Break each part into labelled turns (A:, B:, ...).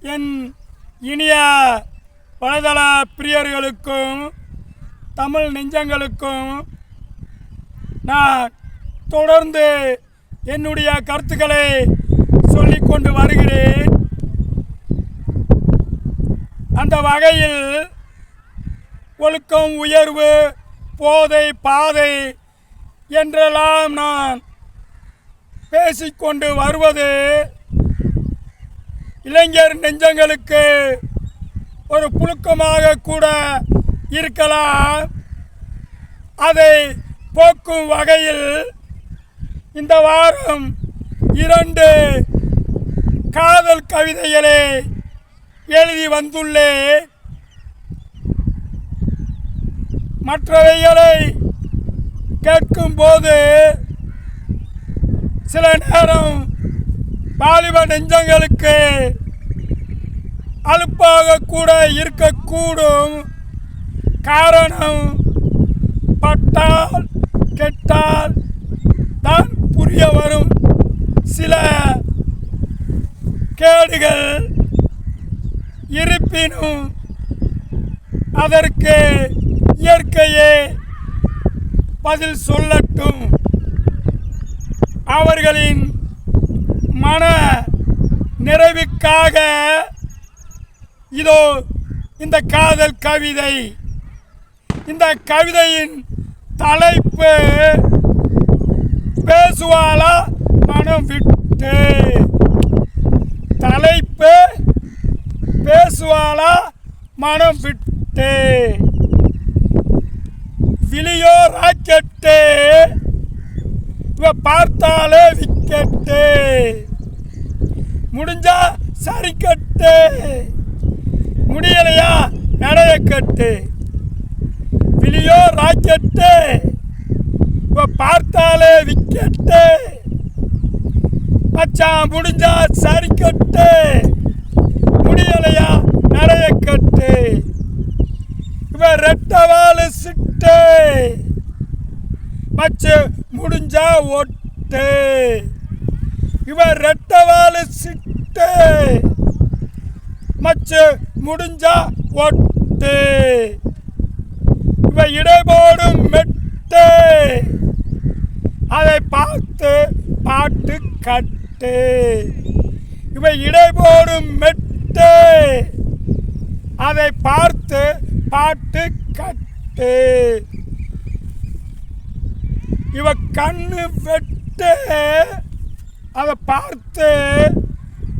A: என் இனிய வலைதள பிரியர்களுக்கும் தமிழ் நெஞ்சங்களுக்கும் நான் தொடர்ந்து என்னுடைய கருத்துக்களை சொல்லிக்கொண்டு வருகிறேன். அந்த வகையில் ஒழுக்கம் உயர்வு போதை பாதை என்றெல்லாம் நான் பேசிக்கொண்டு வருவது இளைஞர் நெஞ்சங்களுக்கு ஒரு புழுக்கமாக கூட இருக்கலாம். அதை போக்கும் வகையில் இந்த வாரம் இரண்டு காதல் கவிதைகளை எழுதி வந்துள்ளேன் மற்றவைகளை கேட்கும்போது சில நேரம் வாலிப நெஞ்சங்களுக்கு அலுப்பாக கூட இருக்கக்கூடும். காரணம் பட்டால் கெட்டால் தான் புரிய வரும். சில கேடுகள் இருப்பினும் அதற்கு இயற்கையே பதில் சொல்லட்டும். அவர்களின் மன நிறைவுக்காக இதோ இந்த காதல் கவிதை. இந்த கவிதையின் தலைப்பு பேசுவாளா மனம் விட்டு. தலைப்பு பேசுவாளா மனம் விட்டு. விழியோ ராக்கெட்டு. இவ பார்த்தாலே விக்கெட்டு. முடிஞ்சா சரிக்கட்டு. முடியலையா? நடையக்கட்டு விழியோ ராக்கெட்டு. இப்போ பார்த்தாலே விக்கெட்டு. மச்சான் முடிஞ்சா சரிக்கட்டு முடியலையா? நெடையை கட்டு. இவன் ரெட்டவாலு சிட்டு. மச்சு முடிஞ்சா ஒட்டு. இவன் ரெட்டவாலு சிட்டு. மச்சு முடிஞ்சா ஒட்டு. இவ இடைபோடும் மெட்டு. அதை பார்த்து பாட்டு கட்டு. இவ இடைபோடும் மெட்டு. அதை பார்த்து பாட்டு கட்டு. இவ கண்ணு வெட்டு. அதை பார்த்து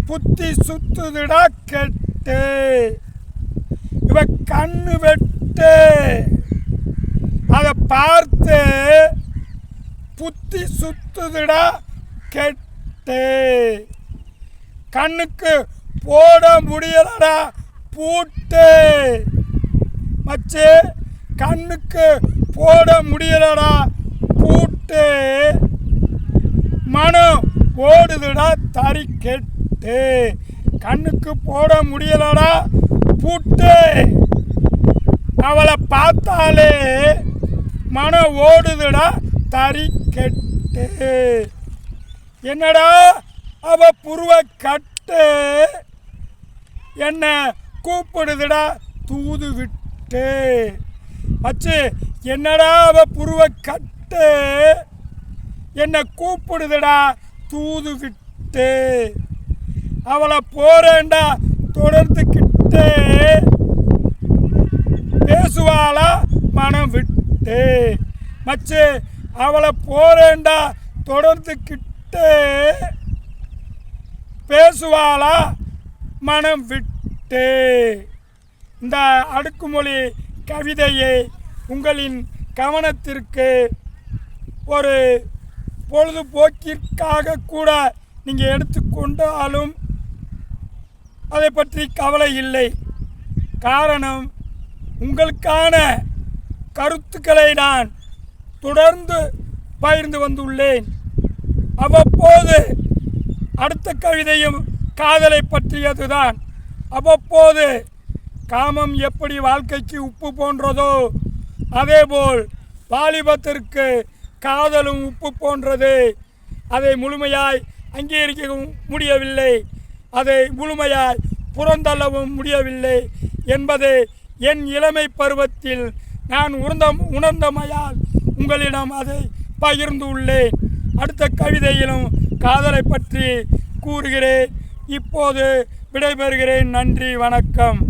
A: புத்தி சுத்துதுடா கெட்டு. இவ கண்ணு வெட்டு. அதை பார்த்து புத்தி சுத்துதுடா கெட்டு. கண்ணுக்கு போட முடியலடா பூட்டு. மச்சு கண்ணுக்கு போட முடியலடா பூட்டு. மனம் ஓடுதுடா தறி கெட்டு. கண்ணுக்கு போட முடியலடா. பூட்டு. அவளை பார்த்தாலே மனம் ஓடுதுடா. தறி கெட்டு. என்னடா? அவ புருவ கட்டு. என்ன கூப்பிடுதுடா. தூது விட்டு. வச்சு என்னடா அவ புருவ கட்டு? என்ன கூப்பிடுதுடா. தூது விட்டு. அவளை போறேண்டா தொடர்ந்துக்கிட்டு பேசுவாளா மனம் விட்டு. மச்சு அவளை போறேண்டா தொடர்ந்துக்கிட்டு பேசுவாளா மனம் விட்டு. இந்த அடுக்குமொழி கவிதையை உங்களின் கவனத்திற்கு ஒரு பொழுதுபோக்கிற்காக கூட நீங்கள் எடுத்துக்கொண்டாலும் அதை பற்றி கவலை இல்லை. காரணம் உங்களுக்கான கருத்துக்களை நான் தொடர்ந்து பகிர்ந்து வந்துள்ளேன். அவ்வப்போது அடுத்த கவிதையும் காதலை பற்றியதுதான். அவ்வப்போது காமம் எப்படி வாழ்க்கைக்கு உப்பு போன்றதோ அதேபோல் வாலிபத்திற்கு காதலும் உப்பு போன்றது. அதை முழுமையாய் அங்கீகரிக்க முடியவில்லை. அதை முழுமையாய் புறந்தள்ளவும் முடியவில்லை என்பதை என் இளமை பருவத்தில் நான் உணர்ந்த உணர்ந்தமையால் உங்களிடம் அதை பகிர்ந்து உள்ளேன். அடுத்த கவிதையிலும் காதலை பற்றி கூறுகிறேன். இப்போது விடைபெறுகிறேன். நன்றி வணக்கம்.